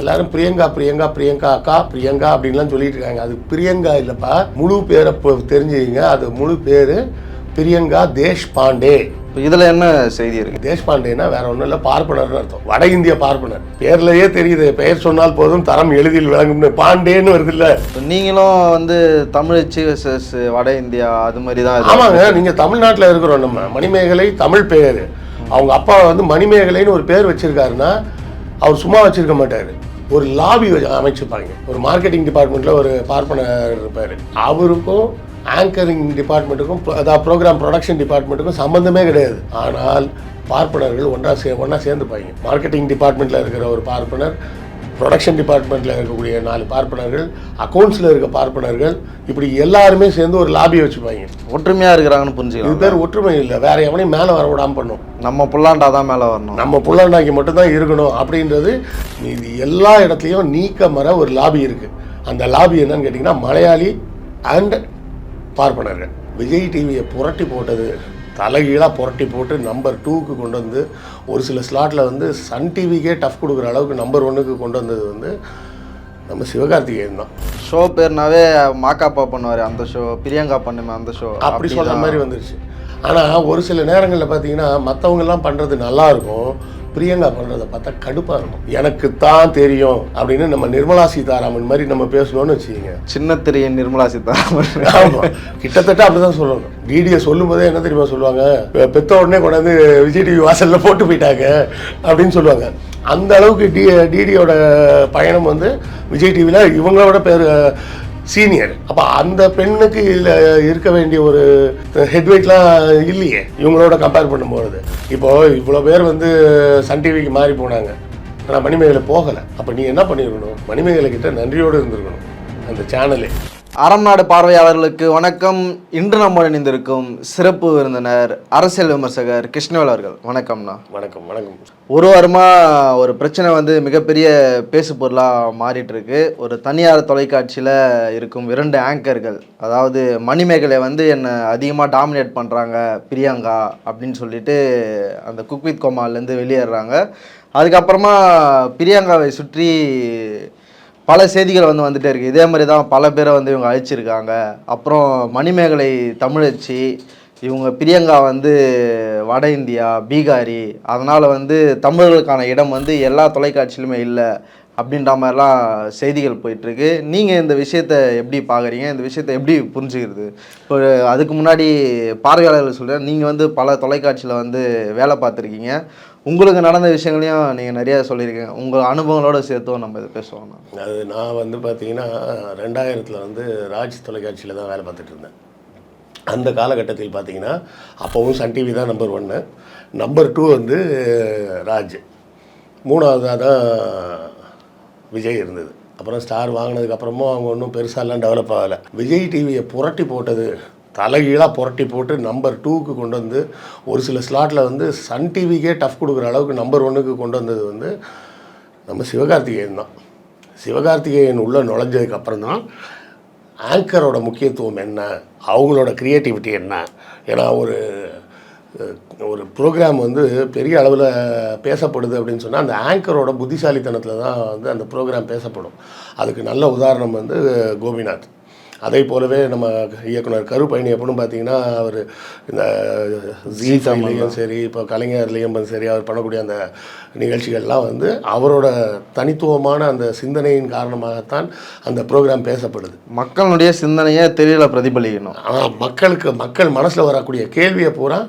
எல்லாரும் பிரியங்கா பிரியங்கா பிரியங்கா அக்கா பிரியங்கா அப்படின்லாம் சொல்லிட்டு இருக்காங்க அது பிரியங்கா இல்லைப்பா. முழு பேரை தெரிஞ்சுக்கிங்க. அது முழு பேர் பிரியங்கா தேஷ்பாண்டே. இப்போ இதில் என்ன செய்தி இருக்கு? தேஷ்பாண்டேனா வேற ஒன்றும் இல்லை பார்ப்பனர்னு அர்த்தம். வட இந்திய பார்ப்பனர். பேர்லயே தெரியுது பெயர் சொன்னால் போதும் தரம் எளிதில் விளங்கும்னு. பாண்டேன்னு வருது இல்ல. நீங்களும் வந்து தமிழச்சி வட இந்தியா அது மாதிரி தான். ஆமாங்க நீங்க தமிழ்நாட்டில் இருக்கிறோம் நம்ம. மணிமேகலை தமிழ் பெயர் அவங்க அப்பா வந்து மணிமேகலைன்னு ஒரு பேர் வச்சிருக்காருன்னா அவர் சும்மா வச்சிருக்க மாட்டார். ஒரு லாபி அமைச்சிருப்பாங்க ஒரு மார்க்கெட்டிங் டிபார்ட்மெண்ட்டில் ஒரு பார்ப்பனர் இருப்பார். அவருக்கும் ஆங்கரிங் டிபார்ட்மெண்ட்டுக்கும் அதாவது ப்ரோக்ராம் ப்ரொடக்ஷன் டிபார்ட்மெண்ட்டுக்கும் சம்மந்தமே கிடையாது. ஆனால் பார்ப்பனர்கள் ஒன்றா சே ஒன்றா சேர்ந்துப்பாங்க. மார்க்கெட்டிங் டிபார்ட்மெண்ட்டில் இருக்கிற ஒரு பார்ப்பனர் ப்ரொடக்ஷன் டிபார்ட்மெண்ட்டில் இருக்கக்கூடிய நாலு பார்ப்பனர்கள் அக்கௌண்ட்ஸில் இருக்க பார்ப்பனர்கள் இப்படி எல்லாருமே சேர்ந்து ஒரு லாபி வச்சுப்பாங்க. ஒற்றுமையா இருக்கிறாங்கன்னு இது புரிஞ்சுக்கலாம் பேர் ஒற்றுமை இல்லை. வேற எவனையும் மேலே வர விடாம பண்ணும். நம்ம புல்லாண்டா தான் மேலே வரணும். நம்ம புள்ளண்டாக்கி மட்டும்தான் இருக்கணும் அப்படின்றது இது எல்லா இடத்துலையும் நீக்க மர ஒரு லாபி இருக்கு. அந்த லாபி என்னன்னு கேட்டிங்கன்னா மலையாளி அண்ட் பார்ப்பனர்கள். விஜய் டிவியை புரட்டி போட்டது தலைகீழாக புரட்டி போட்டு நம்பர் டூக்கு கொண்டு வந்து ஒரு சில ஸ்லாட்டில் வந்து சன் டிவிக்கே டஃப் கொடுக்குற அளவுக்கு நம்பர் ஒன்றுக்கு கொண்டு வந்தது வந்து நம்ம சிவகார்த்திகேயன் தான். ஷோ பேர்னாவே மாக்காப்பா பண்ணுவார் அந்த ஷோ பிரியங்கா பண்ணுமே அந்த ஷோ அப்படி சொல்ற மாதிரி வந்துருச்சு. ஆனால் ஒரு சில நேரங்களில் பார்த்தீங்கன்னா மற்றவங்கெல்லாம் பண்ணுறது நல்லா இருக்கும். பிரியங்கா பண்ணுறதை பார்த்தா கடுப்பாக இருக்கும். எனக்கு தான் தெரியும் அப்படின்னு நம்ம நிர்மலா சீதாராமன் மாதிரி நம்ம பேசணும்னு வச்சுக்கோங்க. சின்ன திரையன் நிர்மலா சீதாராமன். ஆமா. கிட்டத்தட்ட அப்படிதான் சொல்லணும் டிடியை சொல்லும் போதே என்ன தெரியுமா சொல்லுவாங்க? பெத்த உடனே கொண்டாந்து விஜய் டிவி வாசல்ல போட்டு போயிட்டாங்க அப்படின்னு சொல்லுவாங்க. அந்த அளவுக்கு டி டிடியோட பயணம் வந்து விஜய் டிவியில் இவங்களோட பேர் சீனியர் அப்போ அந்த பெண்ணுக்கு இதில் இருக்க வேண்டிய ஒரு ஹெட்வெயிட்லாம் இல்லையே. இவங்களோட கம்பேர் பண்ணும்போது இப்போ இவ்வளோ பேர் வந்து சன் டிவிக்கு மாறி போனாங்க. ஆனால் மணிமேகலை போகலை. அப்போ நீ என்ன பண்ணியிருக்கணும் மணிமேகலை கிட்ட நன்றியோடு இருந்திருக்கணும். அந்த சேனலே அறம் நாடு பார்வையாளர்களுக்கு வணக்கம். இன்று நம்ம இணைந்திருக்கும் சிறப்பு விருந்தினர் அரசியல் விமர்சகர் கிருஷ்ணவேல் அவர்கள். வணக்கம்ண்ணா வணக்கம் வணக்கம். ஒரு வாரமா ஒரு பிரச்சனை வந்து மிகப்பெரிய பேசு பொருளாக மாறிட்டு இருக்கு ஒரு தனியார் தொலைக்காட்சியில் இருக்கும் இரண்டு ஆங்கர்கள் அதாவது மணிமேகலை வந்து என்னை அதிகமாக டாமினேட் பண்ணுறாங்க பிரியங்கா அப்படின்னு சொல்லிட்டு அந்த குக் வித் கோமாலேருந்து வெளியேறாங்க. அதுக்கப்புறமா பிரியங்காவை சுற்றி பல செய்திகள் வந்து வந்துட்டே இருக்குது இதே மாதிரி தான் பல பேரை வந்து இவங்க அழிச்சிருக்காங்க. அப்புறம் மணிமேகலை தமிழச்சி இவங்க பிரியங்கா வந்து வட இந்தியா பீகாரி அதனால் வந்து தமிழர்களுக்கான இடம் வந்து எல்லா தொலைக்காட்சியிலுமே இல்லை அப்படின்ற மாதிரிலாம் செய்திகள் போயிட்டுருக்கு. நீங்கள் இந்த விஷயத்தை எப்படி பார்க்குறீங்க இந்த விஷயத்தை எப்படி புரிஞ்சுக்கிறது? இப்போ அதுக்கு முன்னாடி பார்வையாளர்கள் சொல்கிறேன் நீங்கள் வந்து பல தொலைக்காட்சியில் வந்து வேலை பார்த்துருக்கீங்க. உங்களுக்கு நடந்த விஷயங்களையும் நீங்கள் நிறையா சொல்லியிருக்கீங்க. உங்கள் அனுபவங்களோட சேர்த்தும் நம்ம இதை பேசுவோம். அது நான் வந்து பார்த்தீங்கன்னா ரெண்டாயிரத்தில் வந்து ராஜ் தொலைக்காட்சியில் தான் வேலை பார்த்துட்டு இருந்தேன். அந்த காலகட்டத்தில் பார்த்தீங்கன்னா அப்போவும் சன் டிவி தான் நம்பர் ஒன்று நம்பர் டூ வந்து ராஜ். மூணாவதாக தான் விஜய் இருந்தது. அப்புறம் ஸ்டார் வாங்கினதுக்கப்புறமும் அவங்க ஒன்றும் பெருசாலாம் டெவலப் ஆகலை. விஜய் டிவியை புரட்டி போட்டது தலைகீழாக புரட்டி போட்டு நம்பர் டூக்கு கொண்டு வந்து ஒரு சில ஸ்லாட்டில் வந்து சன் டிவிக்கே டஃப் கொடுக்குற அளவுக்கு நம்பர் ஒன்றுக்கு கொண்டு வந்தது வந்து நம்ம சிவகார்த்திகேயன் தான். சிவகார்த்திகேயன் உள்ளே நுழைஞ்சதுக்கப்புறம் தான் ஆங்கரோட முக்கியத்துவம் என்ன? அவங்களோட க்ரியேட்டிவிட்டி என்ன? ஏன்னா ஒரு ஒரு ப்ரோக்ராம் வந்து பெரிய அளவில் பேசப்படுது அப்படின்னு சொன்னால் அந்த ஆங்கரோட புத்திசாலித்தனத்தில் தான் வந்து அந்த ப்ரோக்ராம் பேசப்படும். அதுக்கு நல்ல உதாரணம் வந்து கோபிநாத். அதே போலவே நம்ம இயக்குனர் கருப்பயணி எப்படின்னு பார்த்தீங்கன்னா அவர் இந்த ஜீ தமிழ்லையும் சரி இப்போ கலைஞர்லேயும் சரி அவர் பண்ணக்கூடிய அந்த நிகழ்ச்சிகள்லாம் வந்து அவரோட தனித்துவமான அந்த சிந்தனையின் காரணமாகத்தான் அந்த ப்ரோக்ராம் பேசப்படுது. மக்களுடைய சிந்தனையை தெரியல பிரதிபலிக்கணும். ஆனால் மக்களுக்கு மக்கள் மனசில் வரக்கூடிய கேள்வியை பூரா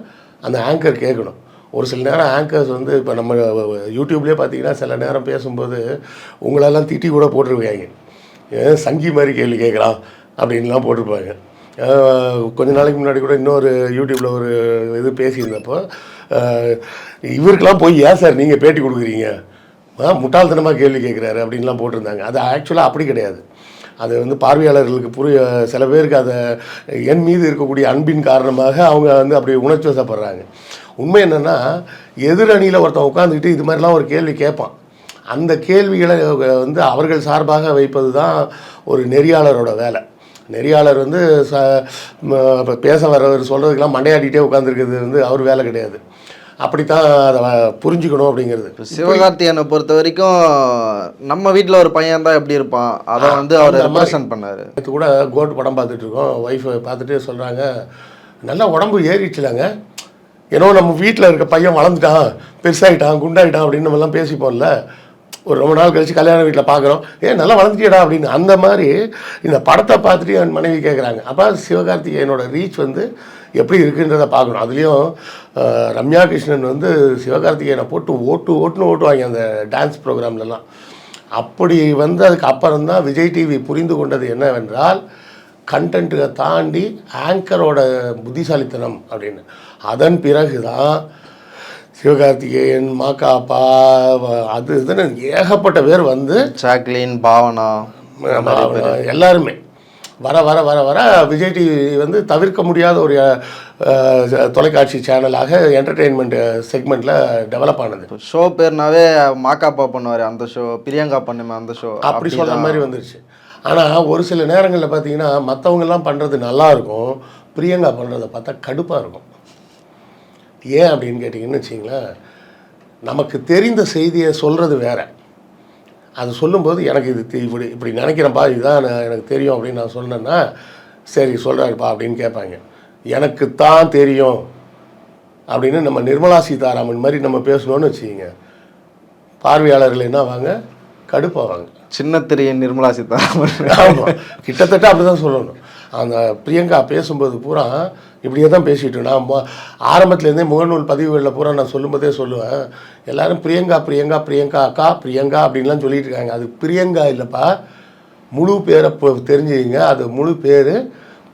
அந்த ஆங்கர் கேட்கணும். ஒரு சில நேரம் ஆங்கர்ஸ் வந்து இப்போ நம்ம யூடியூப்லேயே பார்த்தீங்கன்னா சில நேரம் பேசும்போது உங்களெல்லாம் திட்டி கூட போட்டிருக்காங்க ஏன் சங்கி மாதிரி கேள்வி கேட்குறான் அப்படின்லாம் போட்டிருப்பாங்க. கொஞ்ச நாளைக்கு முன்னாடி கூட இன்னொரு யூடியூப்பில் ஒரு இது பேசியிருந்தப்போ இவருக்கெல்லாம் போய் ஏன் சார் நீங்கள் பேட்டி கொடுக்குறீங்க? முட்டாள்தனமாக கேள்வி கேட்குறாரு அப்படின்லாம் போட்டிருந்தாங்க. அது ஆக்சுவலாக அப்படி கிடையாது. அது வந்து பார்வையாளர்களுக்கு புரிய சில பேருக்கு அதை என் மீது இருக்கக்கூடிய அன்பின் காரணமாக அவங்க வந்து அப்படி உணர்ச்சி வசப்படுறாங்க உண்மை என்னென்னா எதிரணியில் ஒருத்தன் உட்காந்துக்கிட்டு இது மாதிரிலாம் ஒரு கேள்வி கேட்பான். அந்த கேள்விகளை வந்து அவர்கள் சார்பாக வைப்பது தான் ஒரு நெறியாளரோட வேலை. நெறியாளர் வந்து ச பேச வர்றவர் சொல்கிறதுக்கெல்லாம் மண்டையாட்டிகிட்டே உட்காந்துருக்கிறது வந்து அவர் வேலை கிடையாது. அப்படித்தான் அதை புரிஞ்சுக்கணும் அப்படிங்கிறது. சிவகார்த்திகேயனை பொறுத்த வரைக்கும் நம்ம வீட்டில் ஒரு பையன் தான் எப்படி இருப்பான்? அதை வந்து அவர். ரெப்ரசன்ட் பண்ணாரு. நேற்று கூட கோட் படம் பார்த்துட்டு இருக்கோம். ஒய்ஃபை பார்த்துட்டு சொல்கிறாங்க நல்லா உடம்பு ஏறிடுச்சுலாங்க. ஏன்னோ நம்ம வீட்டில் இருக்க பையன் வளர்ந்துட்டான் பெருசாகிட்டான் குண்டாயிட்டான் அப்படின்னு நம்ம எல்லாம் பேசிப்போம்ல. ஒரு ரொம்ப நாள் கழிச்சு கல்யாண வீட்டில் பார்க்குறோம் ஏன் நல்லா வளர்ந்துட்டியடா அப்படின்னு அந்த மாதிரி இந்த படத்தை பார்த்துட்டு என் மனைவி கேட்குறாங்க அப்போ சிவகார்த்திகேயனோட ரீச் வந்து எப்படி இருக்குன்றதை பார்க்கணும். அதுலேயும் ரம்யா கிருஷ்ணன் வந்து சிவகார்த்திகேயனை போட்டு ஓட்டு ஓட்டுன்னு ஓட்டுவாங்க அந்த டான்ஸ் ப்ரோக்ராம்லலாம் அப்படி வந்து அதுக்கு அப்புறம் தான் விஜய் டிவி புரிந்து கொண்டது என்னவென்றால் கண்டென்ட்டை தாண்டி ஆங்கரோட புத்திசாலித்தனம் அப்படின்னு. அதன் பிறகு தான் சிவகார்த்திகேயன் மாக்காப்பா வ- அது இதுன்னு ஏகப்பட்ட பேர் வந்து சாக்லின் பாவனா எல்லாருமே. வர வர வர வர விஜய் டிவி வந்து தவிர்க்க முடியாத ஒரு தொலைக்காட்சி சேனலாக என்டர்டெயின்மெண்ட் செக்மெண்ட்டில் டெவலப் ஆனது. ஷோ பேர்னாவே மாக்காப்பா பண்ணுவார் அந்த ஷோ பிரியங்கா பண்ணுமே அந்த ஷோ அப்படி சொல்கிற மாதிரி வந்துருச்சு. ஆனால் ஒரு சில நேரங்களில் பார்த்தீங்கன்னா மற்றவங்கெல்லாம் பண்ணுறது நல்லா இருக்கும் பிரியங்கா பண்ணுறதை பார்த்தா கடுப்பாக இருக்கும். ஏன் அப்படின்னு கேட்டிங்கன்னு வச்சிங்களேன் நமக்கு தெரிந்த செய்தியை சொல்கிறது வேற. அது சொல்லும்போது எனக்கு இது இப்படி இப்படி நினைக்கிறேன்ப்பா இதுதான் எனக்கு தெரியும் அப்படின்னு நான் சொன்னேன்னா சரி சொல்கிறாருப்பா அப்படின்னு கேட்பாங்க. எனக்கு தான் தெரியும் அப்படின்னு நம்ம நிர்மலா சீதாராமன் மாதிரி நம்ம பேசணும்னு வச்சுக்கிங்க. பார்வையாளர்கள் என்ன வாங்க கடுப்பாவாங்க சின்ன திரையின் நிர்மலா சீதாராமன். ஆமாம் கிட்டத்தட்ட அப்படிதான் சொல்லணும். அந்த பிரியங்கா பேசும்போது பூரா இப்படியே தான் பேசிட்டு நான் ஆரம்பத்துலேருந்தே முகநூல் பதிவுகளில் பூரா நான் சொல்லும்போதே சொல்லுவேன். எல்லாரும் பிரியங்கா பிரியங்கா பிரியங்கா அக்கா பிரியங்கா அப்படின்லாம் சொல்லிட்டு இருக்காங்க. அது பிரியங்கா இல்லைப்பா. முழு பேரை இப்போ தெரிஞ்சுக்கிங்க. அது முழு பேர்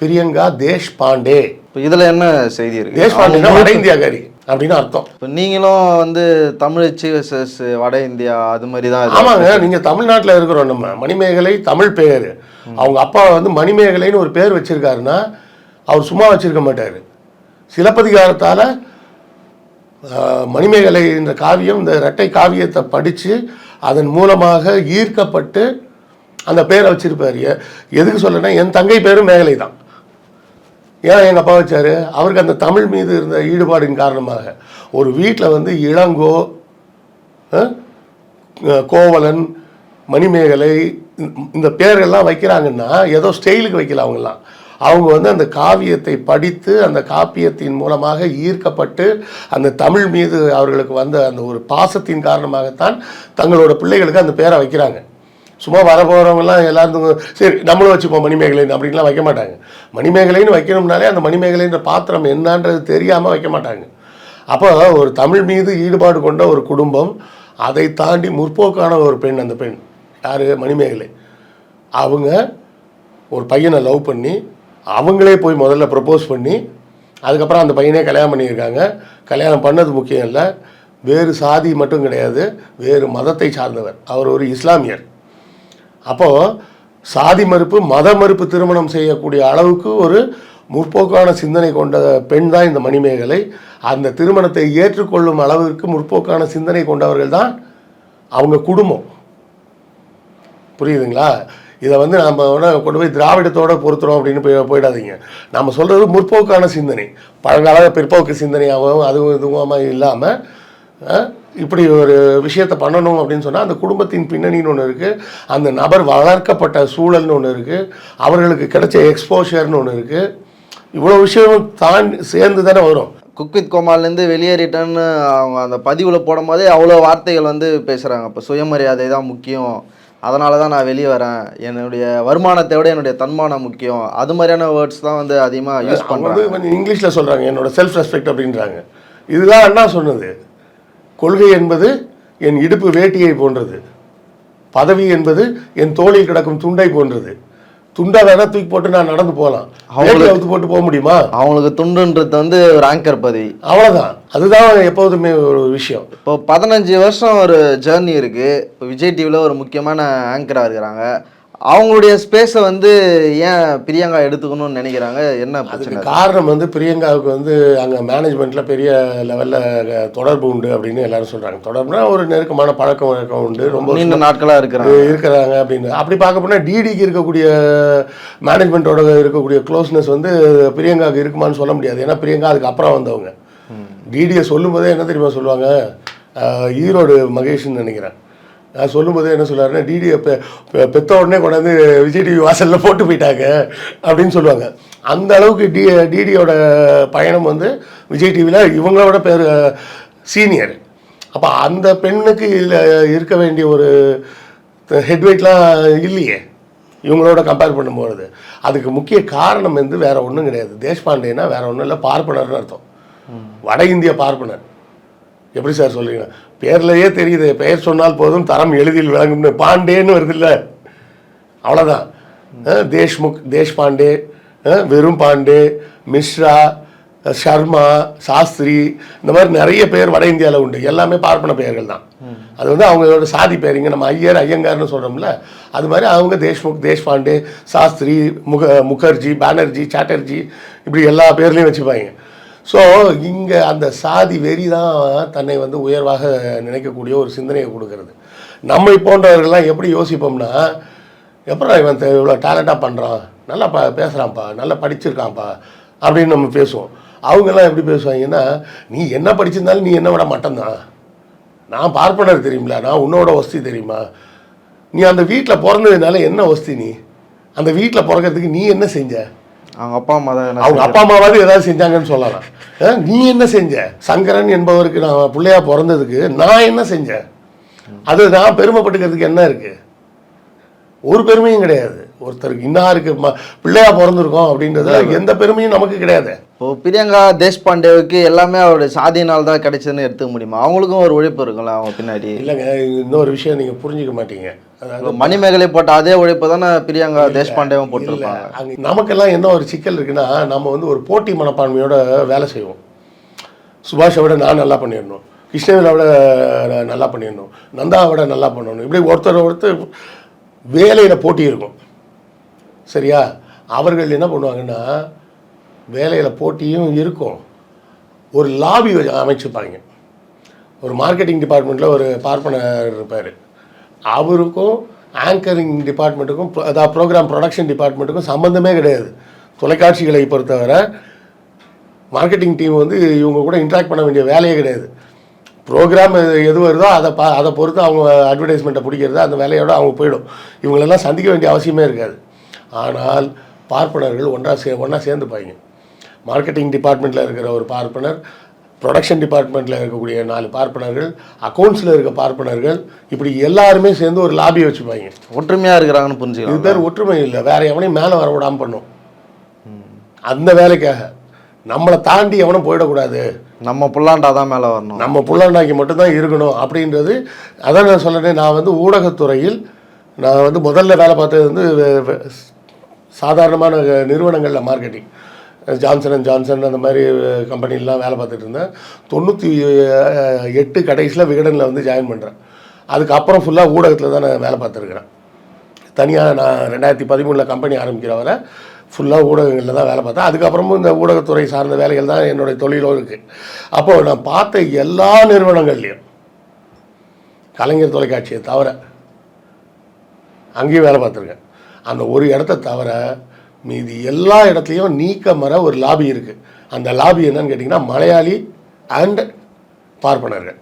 பிரியங்கா தேஷ் பாண்டே. இப்போ இதில் என்ன செய்தி இருக்கு? தேஷ் பாண்டேனா வட இந்தியாக்காரி அப்படின்னு அர்த்தம். இப்போ நீங்களும் வந்து தமிழச்சி வர்சஸ் வட இந்தியா அது மாதிரி தான். ஆமாங்க. நீங்க தமிழ்நாட்டில் இருக்கிறோம் நம்ம. மணிமேகலை தமிழ் பெயர் அவங்க அப்பா வந்து மணிமேகலைன்னு ஒரு பேர் வச்சிருக்காருன்னா அவர் சும்மா வச்சிருக்க மாட்டார். சிலப்பதிகாரத்தால் மணிமேகலை இந்த காவியம் இந்த இரட்டை காவியத்தை படித்து அதன் மூலமாக ஈர்க்கப்பட்டு அந்த பேரை வச்சிருப்பார். எதுக்கு சொல்லனா என் தங்கை பேரும் மேகலை தான். ஏன் எங்கள் அப்பா வச்சார்? அவருக்கு அந்த தமிழ் மீது இருந்த ஈடுபாடின் காரணமாக. ஒரு வீட்டில் வந்து இளங்கோ கோவலன் மணிமேகலை இந்த- இந்த பேரெல்லாம் வைக்கிறாங்கன்னா ஏதோ ஸ்டைலுக்கு வைக்கல அவங்கெல்லாம். அவங்க வந்து அந்த காவியத்தை படித்து அந்த காப்பியத்தின் மூலமாக ஈர்க்கப்பட்டு அந்த தமிழ் மீது அவர்களுக்கு வந்த அந்த ஒரு பாசத்தின் காரணமாகத்தான் தங்களோட பிள்ளைகளுக்கு அந்த பேரை வைக்கிறாங்க. சும்மா வர போகிறவங்கலாம் எல்லாரும் சரி நம்மளும் வச்சுப்போம் மணிமேகலைன்னு அப்படின்லாம் வைக்க மாட்டாங்க. மணிமேகலைன்னு வைக்கணும்னாலே அந்த மணிமேகலைன்ற பாத்திரம் என்னன்றது தெரியாமல் வைக்க மாட்டாங்க. அப்போ ஒரு தமிழ் மீது ஈடுபாடு கொண்ட ஒரு குடும்பம் அதை தாண்டி முற்போக்கான ஒரு பெண் அந்த பெண். யார்? மணிமேகலை. அவங்க ஒரு பையனை லவ் பண்ணி அவங்களே போய் முதல்ல ப்ரப்போஸ் பண்ணி அதுக்கப்புறம் அந்த பையனே கல்யாணம் பண்ணியிருக்காங்க. கல்யாணம் பண்ணது முக்கியம் இல்லை. வேறு சாதி மட்டும் கிடையாது. வேறு மதத்தை சார்ந்தவர். அவர் ஒரு இஸ்லாமியர். அப்போது சாதி மறுப்பு மத மறுப்பு திருமணம் செய்யக்கூடிய அளவுக்கு ஒரு முற்போக்கான சிந்தனை கொண்ட பெண் தான் இந்த மணிமேகலை. அந்த திருமணத்தை ஏற்றுக்கொள்ளும் அளவிற்கு முற்போக்கான சிந்தனை கொண்டவர்கள் தான் அவங்க குடும்பம். புரியுதுங்களா? இதை வந்து நம்ம கொண்டு போய் திராவிடத்தோடு பொருத்துறோம் அப்படின்னு போய் போயிடாதீங்க. நம்ம சொல்கிறது முற்போக்கான சிந்தனை. பழங்கால பிற்போக்கு சிந்தனையாகவும் அதுவும் இதுவுமா இல்லாமல் இப்படி ஒரு விஷயத்தை பண்ணணும் அப்படின்னு சொன்னால் அந்த குடும்பத்தின் பின்னணின்னு ஒன்று இருக்குது அந்த நபர் வளர்க்கப்பட்ட சூழல்னு ஒன்று இருக்குது அவர்களுக்கு கிடைச்ச எக்ஸ்போஷர்னு ஒன்று இருக்குது இவ்வளோ விஷயம் தாண்டி சேர்ந்து தானே வரும். குக் வித் கோமால்லேருந்து வெளியேறிட்டேன்னு அவங்க அந்த பதிவில் போடும்போதே அவ்வளோ வார்த்தைகள் வந்து பேசுகிறாங்க இப்போ சுயமரியாதை தான் முக்கியம். அதனால தான் நான் வெளியே வரேன். என்னுடைய வருமானத்தை விட என்னுடைய தன்மானம் முக்கியம். அது மாதிரியான வேர்ட்ஸ் தான் வந்து அதிகமாக யூஸ் வந்து கொஞ்சம் இங்கிலீஷில் சொல்கிறாங்க என்னோட செல்ஃப் ரெஸ்பெக்ட் அப்படின்றாங்க. இதுதான் அண்ணா சொன்னது. கொள்கை என்பது என் இடுப்பு வேட்டியை போன்றது. பதவி என்பது என் தோளில் கிடக்கும் துண்டை போன்றது. துண்டை வேணா தூக்கி போட்டு நான் நடந்து போகலாம். வேட்டியை அவுத்து போட்டு போக முடியுமா? அவங்களுக்கு துண்டுன்றது வந்து ஒரு ஆங்கர் பதவி அவ்வளோதான் அதுதான் எப்போதுமே ஒரு விஷயம். இப்போ பதினஞ்சு வருஷம் ஒரு ஜேர்னி இருக்குது இப்போ விஜய் டிவியில் ஒரு முக்கியமான ஆங்கராக இருக்கிறாங்க. அவங்களுடைய ஸ்பேஸை வந்து ஏன் பிரியங்கா எடுத்துக்கணும்னு நினைக்கிறாங்க? என்ன அதுக்கு காரணம் வந்து பிரியங்காவுக்கு வந்து அங்கே மேனேஜ்மெண்ட்டில் பெரிய லெவலில் தொடர்பு உண்டு அப்படின்னு எல்லாரும் சொல்கிறாங்க தொடர்புனா ஒரு நெருக்கமான பழக்கம் வழக்கம் உண்டு. ரொம்ப நீண்ட நாட்களா இருக்கிறாங்க. இருக்கிறாங்க அப்படின்னு. அப்படி பார்க்க போனால் டிடிக்கு இருக்கக்கூடிய மேனேஜ்மெண்ட்டோட இருக்கக்கூடிய க்ளோஸ்னஸ் வந்து பிரியங்காவுக்கு இருக்குமான்னு சொல்ல முடியாது. ஏன்னா பிரியங்கா அதுக்கு அப்புறம் வந்தவங்க. டிடியை சொல்லும்போதே என்ன தெரியுமா சொல்லுவாங்க? ஈரோடு மகேஷ்னு நினைக்கிறேன். நான் சொல்லும்போதே என்ன சொல்லுவாருன்னா பெ- பெத்த உடனே கொண்டாந்து விஜய் டிவி வாசலில் போட்டு போயிட்டாங்க அப்படின்னு சொல்லுவாங்க. அந்த அளவுக்கு டி டிடியோட பயணம் வந்து விஜய் டிவியில் இவங்களோட பேர் சீனியர். அப்போ அந்த பெண்ணுக்கு இதில் இருக்க வேண்டிய ஒரு ஹெட்வெயிட்லாம் இல்லையே இவங்களோட கம்பேர் பண்ணும்போது அதுக்கு முக்கிய காரணம் வந்து வேற ஒன்றும் கிடையாது. தேஷ்பாண்டேனா வேற ஒன்றும் இல்லை பார்ப்பனர்னு அர்த்தம். வட இந்திய பார்ப்பனர். எப்படி சார் சொல்றீங்க? பேர்லயே தெரியுது. பெயர் சொன்னால் போதும் தரம் எளிதில் விளங்கும்னு. பாண்டேன்னு வருது இல்லை. அவ்வளோதான் தேஷ்முக் தேஷ்பாண்டே வெறும் பாண்டே மிஸ்ரா சர்மா சாஸ்திரி இந்த மாதிரி நிறைய பேர் வட இந்தியாவில் உண்டு. எல்லாமே பார்ப்பன பெயர்கள் தான். அது வந்து அவங்களோட சாதி பேருங்க நம்ம ஐயர் ஐயங்கார்னு சொல்கிறோம்ல அது மாதிரி அவங்க தேஷ்முக் தேஷ்பாண்டே சாஸ்திரி முக முகர்ஜி பானர்ஜி சாட்டர்ஜி இப்படி எல்லா பேர்லையும் வச்சுப்பாங்க. ஸோ இங்கே அந்த சாதி வெறி தான் தன்னை வந்து உயர்வாக நினைக்கக்கூடிய ஒரு சிந்தனையை கொடுக்கறது. நம்மை போன்றவர்கள்லாம் எப்படி யோசிப்போம்னா எப்படா இவன் இவ்வளோ டேலண்டாக பண்ணுறான் நல்லா ப பேசுகிறான்ப்பா நல்லா படிச்சிருக்கான்ப்பா அப்படின்னு நம்ம பேசுவோம். அவங்கெல்லாம் எப்படி பேசுவாங்கன்னா நீ என்ன படிச்சிருந்தாலும் நீ என்ன விட மட்டம்தான் நான் பார்ப்பனர் தெரியுமில நான் உன்னோட வசதி தெரியுமா? நீ அந்த வீட்டில் பிறந்ததுனால என்ன வசதி நீ? அந்த வீட்டில் பிறக்கிறதுக்கு நீ என்ன செஞ்ச? அவங்க அப்பா அம்மா தான் அவங்க அப்பா அம்மாவாவது ஏதாவது செஞ்சாங்கன்னு சொல்லலாம். நீ என்ன செஞ்ச? சங்கரன் என்பவருக்கு நான் பிள்ளையா பிறந்ததுக்கு நான் என்ன செஞ்சேன் அது நான் பெருமைப்பட்டுக்கிறதுக்கு என்ன இருக்கு? ஒரு பெருமையும் கிடையாது. ஒருத்தருக்கு இன்னாருக்கு பிள்ளையா பிறந்திருக்கோம் அப்படின்றதுல எந்த பெருமையும் நமக்கு கிடையாது. இப்போ பிரியங்கா தேஷ்பாண்டேவுக்கு எல்லாமே அவருடைய சாதியினால் தான் கிடைச்சதுன்னு எடுத்துக்க முடியுமா? அவங்களுக்கும் ஒரு உழைப்பு இருக்கும்ல அவங்க பின்னாடி. இல்லைங்க இன்னொரு விஷயம் நீங்க புரிஞ்சுக்க மாட்டீங்க. அதாவது மணிமேகலை போட்ட அதே உழைப்பு தானே பிரியங்கா தேஷ்பாண்டேவும் போட்டிருப்பாங்க. நமக்கெல்லாம் என்ன ஒரு சிக்கல் இருக்குன்னா நம்ம வந்து ஒரு போட்டி மனப்பான்மையோட வேலை செய்வோம். சுபாஷை விட நான் நல்லா பண்ணிடணும். கிருஷ்ணவேலை விட நான் நல்லா பண்ணிடணும். நந்தாவை விட நல்லா பண்ணணும். இப்படி ஒருத்தர் ஒருத்தர் வேலையில் போட்டி இருக்கும். சரியா? அவர்கள் என்ன பண்ணுவாங்கன்னா வேலையில் போட்டியும் இருக்கும். ஒரு லாபி அமைச்சிருப்பாங்க ஒரு மார்க்கெட்டிங் டிபார்ட்மெண்ட்டில் ஒரு பார்ப்பனர் இருப்பார். அவருக்கும் ஆங்கரிங் டிபார்ட்மெண்ட்டுக்கும் அதாவது ப்ரோக்ராம் ப்ரொடக்ஷன் டிபார்ட்மெண்ட்டுக்கும் சம்மந்தமே கிடையாது. தொலைக்காட்சிகளை பொறுத்தவரை மார்க்கெட்டிங் டீம் வந்து இவங்க கூட இன்ட்ராக்ட் பண்ண வேண்டிய வேலையே கிடையாது. ப்ரோக்ராம் எது வருதோ அதை பா அதை பொறுத்து அவங்க அட்வர்டைஸ்மெண்ட்டை பிடிக்கிறது அந்த வேலையோட அவங்க போயிடும். இவங்களெல்லாம் சந்திக்க வேண்டிய அவசியமே இருக்காது. ஆனால் பார்ப்பனர்கள் ஒன்றா சே ஒன்றா சேர்ந்துப்பாங்க. மார்க்கெட்டிங் டிபார்ட்மெண்ட்டில் இருக்கிற ஒரு பார்ப்பனர் ப்ரொடக்ஷன் டிபார்ட்மெண்ட்டில் இருக்கக்கூடிய நாலு பார்ப்பனர்கள் அக்கௌண்ட்ஸில் இருக்க பார்ப்பனர்கள் இப்படி எல்லாருமே சேர்ந்து ஒரு லாபி வச்சுப்பாங்க. ஒற்றுமையா இருக்கிறாங்கன்னு இது புரிஞ்சுக்கலாம் பேர் ஒற்றுமை இல்லை. வேற எவனையும் மேலே வர விடாம பண்ணும். அந்த வேலைக்காக. நம்மளை தாண்டி எவனும் போயிடக்கூடாது. நம்ம புல்லாண்டா தான் மேலே வரணும். நம்ம புள்ளனாக்கி மட்டும்தான் இருக்கணும் அப்படின்றது. அதான் நான் சொல்கிறேன் நான் வந்து ஊடகத்துறையில் நான் வந்து முதல்ல வேலை பார்த்தது வந்து சாதாரணமான நிறுவனங்களில் மார்க்கெட்டிங் ஜான்சன் அண்ட் ஜான்சன் அந்த மாதிரி கம்பெனிலாம் வேலை பார்த்துட்டு இருந்தேன். தொண்ணூற்றி எட்டு கடைசியில் விகடனில் வந்து ஜாயின் பண்ணுறேன் அதுக்கப்புறம் ஃபுல்லாக ஊடகத்தில் தான் நான் வேலை பார்த்துருக்குறேன். தனியாக நான் ரெண்டாயிரத்தி பதிமூணில் கம்பெனி ஆரம்பிக்கிற வரை ஃபுல்லாக ஊடகங்களில் தான் வேலை பார்த்தேன். அதுக்கப்புறமும் இந்த ஊடகத்துறை சார்ந்த வேலைகள் தான் என்னுடைய தொழிலும் இருக்குது அப்போது நான் பார்த்த எல்லா நிறுவனங்கள்லையும் கலைஞர் தொலைக்காட்சியை தவிர அங்கேயும் வேலை பார்த்துருக்கேன். அந்த ஒரு இடத்த தவிர மீதி எல்லா இடத்துலையும் நீக்க மர ஒரு லாபி இருக்குது அந்த லாபி என்னன்னு கேட்டிங்கன்னா மலையாளி அண்ட் பார்ப்பனர்கள்.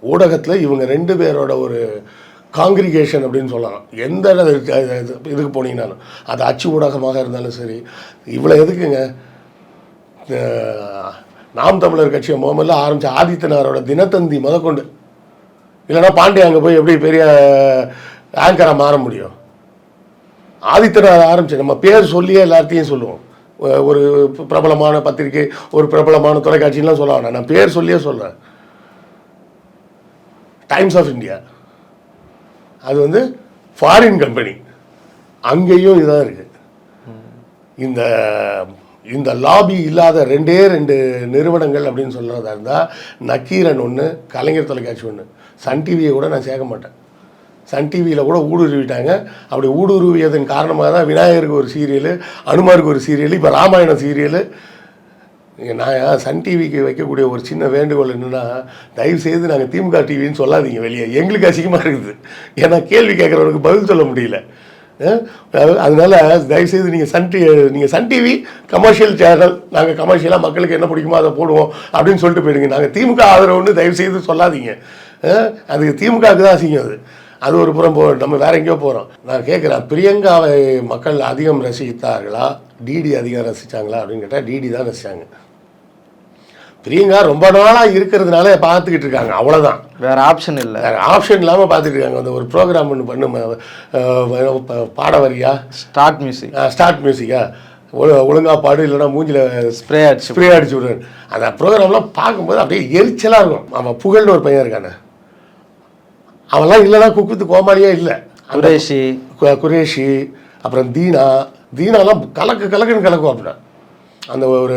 ஊடகத்தில் இவங்க ரெண்டு பேரோட ஒரு காங்கிரிகேஷன் அப்படின்னு சொல்லலாம். எந்த இது- இதுக்கு போனீங்கனாலும் அது அச்சு ஊடகமாக இருந்தாலும் சரி. இவ்வளோ எதுக்குங்க? நாம் தமிழர் கட்சியை முதல்ல ஆரம்பித்த ஆதித்தனாரோட தினத்தந்தி முதற்கொண்டு. இல்லைன்னா பாண்டிய அங்கே போய் எப்படி பெரிய ஆங்கராக மாற முடியும்? ஆதித்தனார் ஆரம்பிச்சு நம்ம பேர் சொல்லியே எல்லாத்தையும் சொல்லுவோம். ஒரு பிரபலமான பத்திரிகை ஒரு பிரபலமான தொலைக்காட்சின்லாம் சொல்ல வேணாம். நான் பேர் சொல்லியே சொல்கிறேன் டைம்ஸ் ஆஃப் இந்தியா அது வந்து ஃபாரின் கம்பெனி அங்கேயும் இதான் இருக்குது இந்த இந்த லாபி இல்லாத ரெண்டே ரெண்டு நிறுவனங்கள் அப்படின்னு சொல்கிறதா இருந்தால் நக்கீரன் ஒன்று கலைஞர் தொலைக்காட்சி ஒன்று சன் டிவியை கூட நான் சேர்க்க மாட்டேன். சன் டிவியில் கூட ஊடுருவிட்டாங்க. அப்படி ஊடுருவியதன் காரணமாக தான் விநாயகருக்கு ஒரு சீரியலு அனுமாருக்கு ஒரு சீரியல் இப்போ ராமாயணம் சீரியலு. நான் சன் டிவிக்கு வைக்கக்கூடிய ஒரு சின்ன வேண்டுகோள் என்னென்னா தயவு செய்து நாங்கள் திமுக டிவின்னு சொல்லாதீங்க வெளியே. எங்களுக்கு அசிங்கமாக இருக்குது. ஏன்னா கேள்வி கேட்குறவனுக்கு பதில் சொல்ல முடியல. அதனால் தயவு செய்து நீங்கள் சன் டிவி நீங்கள் சன் டிவி கமர்ஷியல் சேனல் நாங்கள் கமர்ஷியலாக மக்களுக்கு என்ன பிடிக்குமோ அதை போடுவோம் அப்படின்னு சொல்லிட்டு போயிடுங்க. நாங்கள் திமுக ஆதரவுன்னு தயவு செய்து சொல்லாதீங்க அதுக்கு அது திமுகவுக்கு தான் அசிங்கம் அது. அது ஒரு புறம் போ நம்ம வேற எங்கேயோ போகிறோம் நான் கேட்குறேன் பிரியங்காவை மக்கள் அதிகம் ரசித்தார்களா? டிடி அதிகம் ரசித்தாங்களா அப்படின்னு கேட்டால் டிடி தான் ரசித்தாங்க பிரியங்கா ரொம்ப நாளாக இருக்கிறதுனால பார்த்துக்கிட்டு இருக்காங்க அவ்வளோதான் வேற ஆப்ஷன் இல்லை. வேறு ஆப்ஷன் இல்லாமல் பார்த்துட்டு இருக்காங்க. அந்த ஒரு ப்ரோக்ராம் ஒன்று பண்ணு பாட வரியா? ஸ்டார்ட் மியூசிக் ஸ்டார்ட் மியூசிக்கா ஒழுங்கா பாடு இல்லைன்னா மூஞ்சில ஸ்ப்ரே அடிச்சு ஸ்ப்ரே அடிச்சு விடுவேன். அந்த ப்ரோக்ராம்லாம் பார்க்கும்போது அப்படியே எரிச்சலாக இருக்கும். அவன் புகழ்னு ஒரு பையன் இருக்கானே. அவன்லாம் இல்லைன்னா குக்குத்து கோமாளியே இல்லை. குரேஷி. குரேஷி அப்புறம் தீனா. தீனாலாம் கலக்கு கலக்குன்னு கலக்குவாப்புல அந்த ஒரு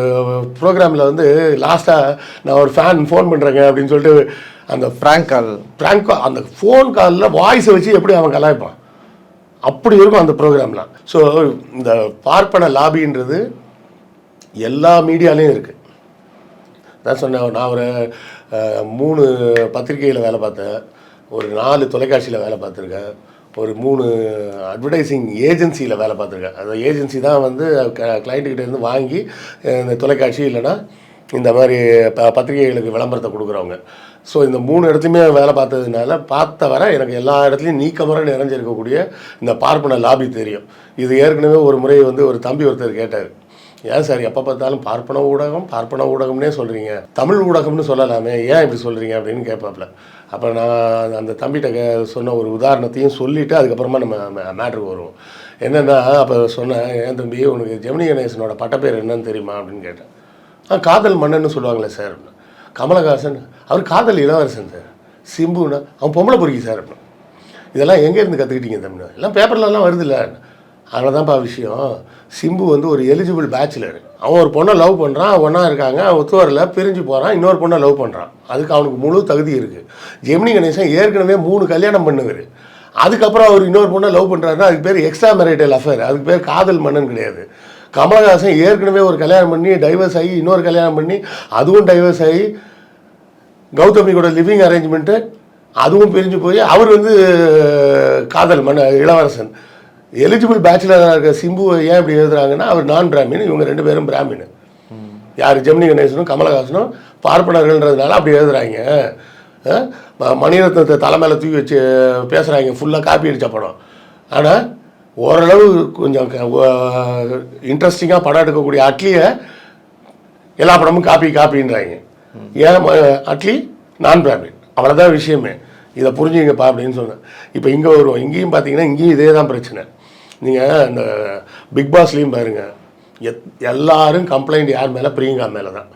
ப்ரோக்ராமில் வந்து லாஸ்ட்டாக நான் ஒரு ஃபேன் ஃபோன் பண்ணுறேங்க அப்படின்னு சொல்லிட்டு அந்த பிராங்க் கால் ப்ராங்க் அந்த ஃபோன் காலில் வாய்ஸை வச்சு எப்படி அவன் கலாய்ப்பான்? அப்படி இருக்கும் அந்த ப்ரோக்ராம்லாம். ஸோ இந்த பார்ப்பன லாபின்றது எல்லா மீடியாலேயும் இருக்குது நான் சொன்னேன் நான் ஒரு மூணு பத்திரிகையில் வேலை பார்த்தேன். ஒரு நாலு தொலைக்காட்சியில் வேலை பார்த்துருக்கேன். ஒரு மூணு அட்வர்டைசிங் ஏஜென்சியில் வேலை பார்த்துருக்கேன். அந்த ஏஜென்சி தான் வந்து கிளைண்ட்டுக்கிட்ட இருந்து வாங்கி இந்த தொலைக்காட்சி இல்லைன்னா இந்த மாதிரி ப பத்திரிகைகளுக்கு விளம்பரத்தை கொடுக்குறவங்க. ஸோ இந்த மூணு இடத்துலையுமே வேலை பார்த்ததுனால பார்த்த வர எனக்கு எல்லா இடத்துலையும் நீக்கமுறை நிறைஞ்சிருக்கக்கூடிய இந்த பார்ப்பன லாபி தெரியும். இது ஏற்கனவே ஒரு முறை வந்து ஒரு தம்பி ஒருத்தர் கேட்டார். ஏன் சார் எப்போ பார்த்தாலும் பார்ப்பன ஊடகம் பார்ப்பன ஊடகம்னே சொல்கிறீங்க தமிழ் ஊடகம்னு சொல்லலாமே ஏன் இப்படி சொல்கிறீங்க அப்படின்னு கேட்பாப்புல அப்போ நான் அந்த தம்பிகிட்ட சொன்ன ஒரு உதாரணத்தையும் சொல்லிவிட்டு அதுக்கப்புறமா நம்ம மேட்ருக்கு வருவோம். என்னென்னா அப்போ சொன்னேன் ஏன் தம்பி உனக்கு ஜெமினி கணேசனோட பட்டப்பேர் என்னன்னு தெரியுமா? அப்படின்னு கேட்டேன். ஆ காதல் மன்னன்னு சொல்லுவாங்களே சார். கமலஹாசன் அவர் காதல் இளவரசன் சார். சிம்புனா அவன் பொம்பளை பொறுக்கி சார் அப்படின்னு. இதெல்லாம் எங்கேருந்து கற்றுக்கிட்டீங்க தமிழ் எல்லாம் பேப்பர்லலாம் வருதுல்ல. அதில் தான்ப்பா விஷயம். சிம்பு வந்து ஒரு எலிஜிபிள் பேச்சுலர் அவன் ஒரு பொண்ணை லவ் பண்ணுறான் ஒன்றா இருக்காங்க அவன் ஒத்து வரல பிரிஞ்சு போகிறான் இன்னொரு பொண்ணை லவ் பண்ணுறான் அதுக்கு அவனுக்கு முழு தகுதி இருக்குது ஜெமினி கணேசன் ஏற்கனவே மூணு கல்யாணம் பண்ணுவார். அதுக்கப்புறம் அவர் இன்னொரு பொண்ணை லவ் பண்ணுறாருன்னா அதுக்கு பேர் எக்ஸ்ட்ரா மேரிட்டல் அஃபேர் அதுக்கு பேர் காதல் மன்னன் கிடையாது. கமலஹாசன் ஏற்கனவே ஒரு கல்யாணம் பண்ணி டைவர்ஸ் ஆகி இன்னொரு கல்யாணம் பண்ணி அதுவும் டைவர்ஸ் ஆகி கௌதமி கூட லிவிங் அரேஞ்ச்மெண்ட்டு அதுவும் பிரிஞ்சு போய் அவர் வந்து காதல் மன்ன இளவரசன். எலிஜிபிள் பேச்சுலராக இருக்க சிம்பு ஏன் இப்படி எழுதுறாங்கன்னா அவர் நான் பிராமின் இவங்க ரெண்டு பேரும் பிராமின் யார்? ஜெமினி கணேசனும் கமலஹாசனும் பார்ப்பனர்கள்ன்றதுனால அப்படி எழுதுறாங்க. மணிரத்னத்தை தலைமையில் தூக்கி வச்சு பேசுகிறாங்க ஃபுல்லாக காப்பி அடித்த படம். ஆனால் ஓரளவு கொஞ்சம் இன்ட்ரெஸ்டிங்காக படம் எடுக்கக்கூடிய அட்லியை எல்லா படமும் காப்பி காப்பின்றாங்க ஏன் அட்லி நான் பிராமின் அவ்வளோதான் விஷயமே. இதை புரிஞ்சுங்கப்பா அப்படின்னு சொன்னேன். இப்போ இங்கே வருவோம். இங்கேயும் பார்த்தீங்கன்னா இங்கேயும் இதே தான் பிரச்சனை. நீங்கள் இந்த பிக் பாஸ்லேயும் பாருங்கள் எத் எல்லாரும் கம்ப்ளைண்ட் யார் மேலே? பிரியங்கா மேலே தான்.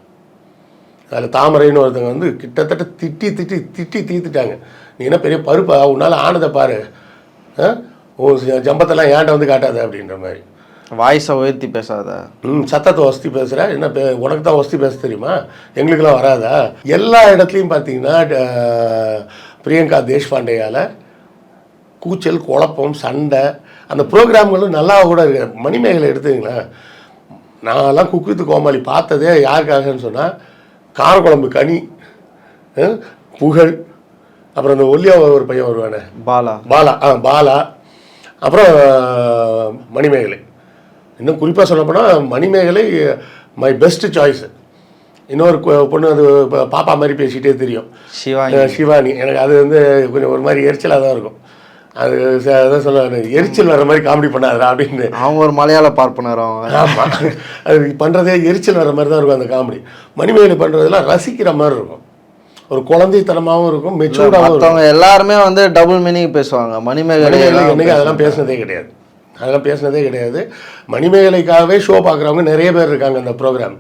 அதில் தாமரைன்னு ஒருத்தங்க வந்து கிட்டத்தட்ட திட்டி திட்டி திட்டி தீர்த்துட்டாங்க. நீ என்ன பெரிய பருப்பா? உன்னால் ஆனதை பாரு. ஆ? உன் ஜம்பத்தெல்லாம் ஏன்ட்ட வந்து காட்டாத அப்படின்ற மாதிரி. வாய்ஸை உயர்த்தி பேசாத. ம் சத்தத்தை வசதி பேசுகிற என்ன பே உனக்கு தான் வசதி பேச தெரியுமா? எங்களுக்கெல்லாம் வராதா? எல்லா இடத்துலையும் பார்த்தீங்கன்னா பிரியங்கா தேஷ்பாண்டேயால் கூச்சல் குழப்பம் சண்டை அந்த ப்ரோக்ராம்களும் நல்லா கூட இருக்கு. மணிமேகலை எடுத்துங்களேன் நான்லாம் குக்குத்து கோமாளி பார்த்ததே யாருக்காகன்னு சொன்னால் காரக்குழம்பு கனி புகழ் அப்புறம் இந்த ஒல்லியா ஒரு பையன் வருவானே. பாலா. பாலா ஆ பாலா. அப்புறம் மணிமேகலை. இன்னும் குறிப்பாக சொல்லப்போனால் மணிமேகலை மை பெஸ்ட் சாய்ஸ் இன்னொரு பொண்ணு அது பாப்பா மாதிரி பேசிகிட்டே தெரியும். அஹ் சிவானி. எனக்கு அது வந்து கொஞ்சம் ஒரு மாதிரி எரிச்சலாக தான் இருக்கும். அது அதான் சொல்லுவாங்க எரிச்சல் வர மாதிரி காமெடி பண்ணாதடா அப்படின்னு. அவங்க ஒரு மலையாள பார்ப்பனர் அவங்க. ஆமாம் அது பண்ணுறதே எரிச்சல் வர மாதிரி தான் இருக்கும் அந்த காமெடி மணிமேகலை பண்ணுறதெல்லாம் ரசிக்கிற மாதிரி இருக்கும். ஒரு குழந்தைத்தனமாகவும் இருக்கும் மெச்சூர்டாகவும் மற்றவங்க எல்லாருமே வந்து டபுள் மீனிங் பேசுவாங்க. மணிமேகலை என்னைக்கு அதெல்லாம் பேசினதே கிடையாது. அதெல்லாம் பேசினதே கிடையாது. மணிமேகலைக்காகவே ஷோ பார்க்குறவங்க நிறைய பேர் இருக்காங்க அந்த ப்ரோக்ராம்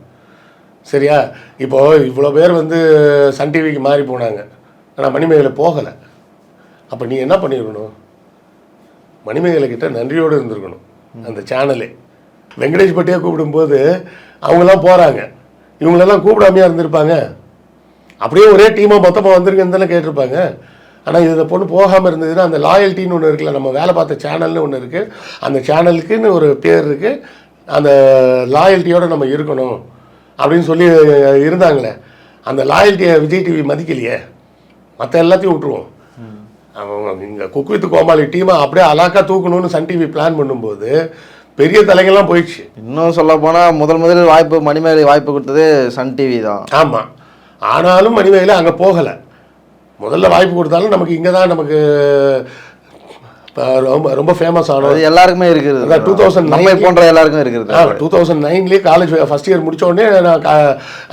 சரியா? இப்போ இவ்வளோ பேர் வந்து சன் டிவிக்கு மாறி போனாங்க. ஆனால் மணிமேகலை போகலை. அப்போ நீ என்ன பண்ணியிருக்கணும் மணிமேகலை கிட்ட நன்றியோடு இருந்திருக்கணும். அந்த சேனலே வெங்கடேஷ் பட்டியாக கூப்பிடும்போது அவங்கெல்லாம் போகிறாங்க இவங்களெல்லாம் கூப்பிடாமையாக இருந்திருப்பாங்க. அப்படியே ஒரே டீமாக மொத்தமாக வந்திருக்குன்னு தானே கேட்டிருப்பாங்க. ஆனால் இந்த பொண்ணு போகாமல் இருந்ததுன்னா அந்த லாயல்ட்டின்னு ஒன்று இருக்குல்ல நம்ம வேலை பார்த்த சேனல்னு ஒன்று இருக்குது அந்த சேனலுக்குன்னு ஒரு பேர் இருக்குது அந்த லாயல்ட்டியோடு நம்ம இருக்கணும் அப்படின்னு சொல்லி இருந்தாங்களே. அந்த லாயல்ட்டியை விஜய் டிவி மதிக்கலையே. மற்ற எல்லாத்தையும் விட்டுருவோம். அவங்க இங்கே குக் வித் கோமாளி டீமை அப்படியே அலாக்கா தூக்கணும்னு சன் டிவி பிளான் பண்ணும்போது பெரிய தலைங்கெல்லாம் போயிடுச்சு. இன்னும் சொல்ல போனா முதல் முதலில் வாய்ப்பு மணிமேகலை வாய்ப்பு கொடுத்தது சன் டிவி தான். ஆமாம் ஆனாலும் மணிமேகலை அங்கே போகலை. முதல்ல வாய்ப்பு கொடுத்தாலும் நமக்கு இங்கே தான் நமக்கு ரொம்ப ரொம்ப ஃபேமஸ் ஆனோம் அது எல்லாருக்குமே இருக்கிறது அதான் 2009 நம்மை போன்ற எல்லாருக்கும் இருக்கிறது டூ தௌசண்ட் நைன்லேயே காலேஜ் ஃபஸ்ட் இயர் முடிச்ச உடனே நான்